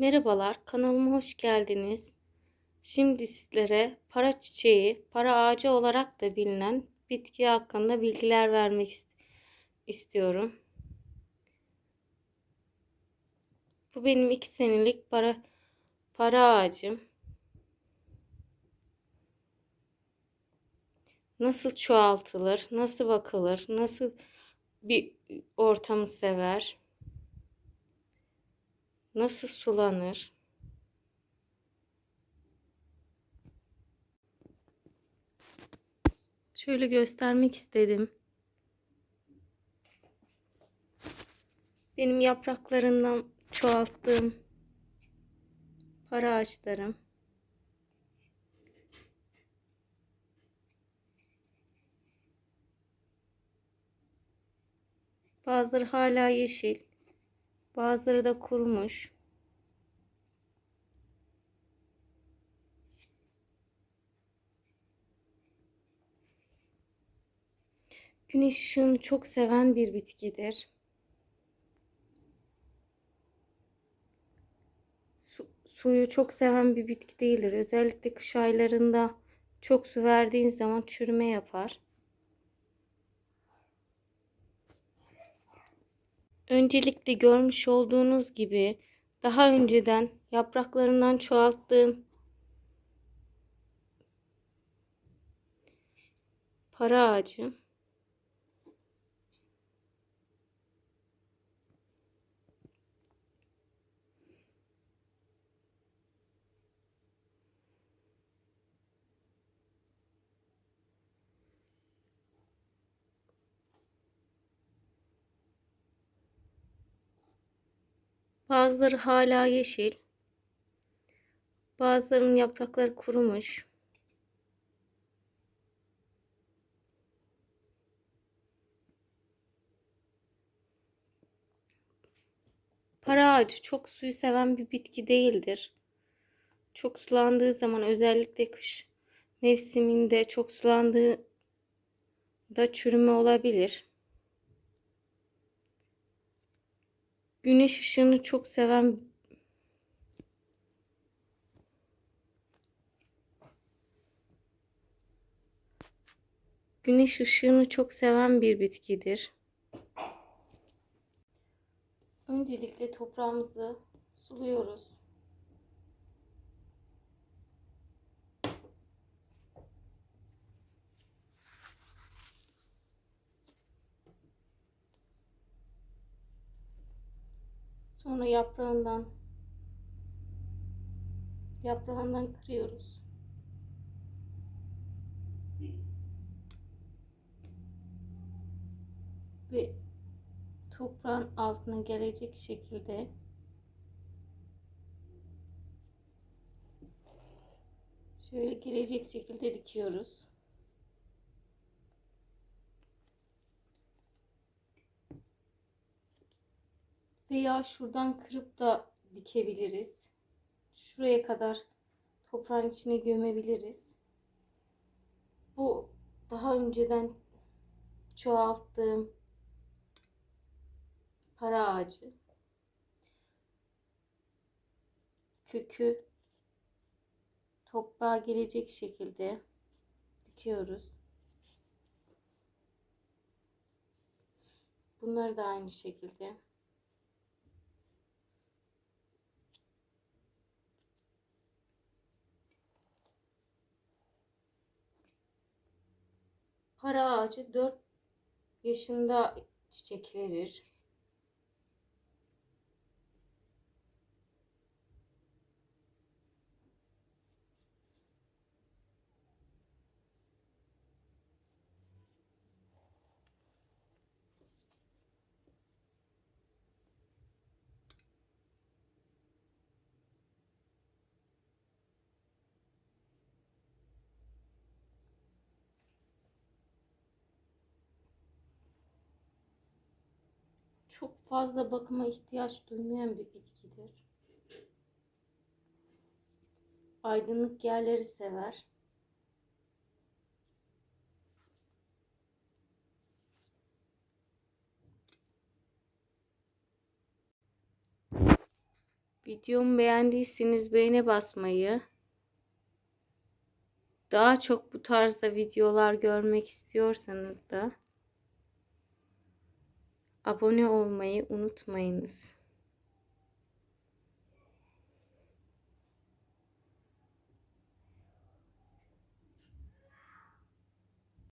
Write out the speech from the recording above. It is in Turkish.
Merhabalar, kanalıma hoş geldiniz. Şimdi sizlere para çiçeği, para ağacı olarak da bilinen bitki hakkında bilgiler vermek ist- istiyorum. Bu benim iki senelik para para ağacım. Nasıl çoğaltılır, nasıl bakılır, nasıl bir ortamı sever, nasıl sulanır? Şöyle göstermek istedim. Benim yapraklarından çoğalttığım para ağaçlarım. Bazıları hala yeşil. Bazıları da kurumuş. Güneş ışığını çok seven bir bitkidir. Su, suyu çok seven bir bitki değildir. Özellikle kış aylarında çok su verdiğin zaman çürüme yapar. Öncelikle görmüş olduğunuz gibi daha önceden yapraklarından çoğalttığım para ağacı Bazıları hala yeşil. Bazılarının yaprakları kurumuş. Para ağacı çok suyu seven bir bitki değildir. Çok sulandığı zaman özellikle kış mevsiminde çok sulandığı da çürüme olabilir. Güneş ışığını çok seven Güneş ışığını çok seven bir bitkidir. Öncelikle toprağımızı suluyoruz. Sonra yaprağından yaprağından kırıyoruz. Ve toprağın altına gelecek şekilde şöyle girecek şekilde dikiyoruz. Veya şuradan kırıp da dikebiliriz. Şuraya kadar toprağın içine gömebiliriz. Bu daha önceden çoğalttığım para ağacı. Kökü toprağa gelecek şekilde dikiyoruz. Bunları da aynı şekilde. Para ağacı 4 yaşında çiçek verir. Çok fazla bakıma ihtiyaç duymayan bir bitkidir. Aydınlık yerleri sever. Videomu beğendiyseniz beğene basmayı, daha çok bu tarzda videolar görmek istiyorsanız da abone olmayı unutmayınız.